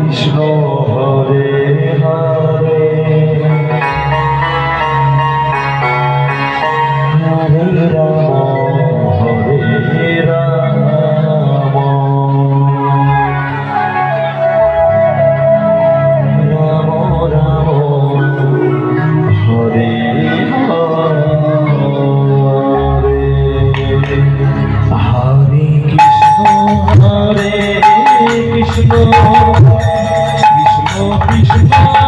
বিষয় Oh.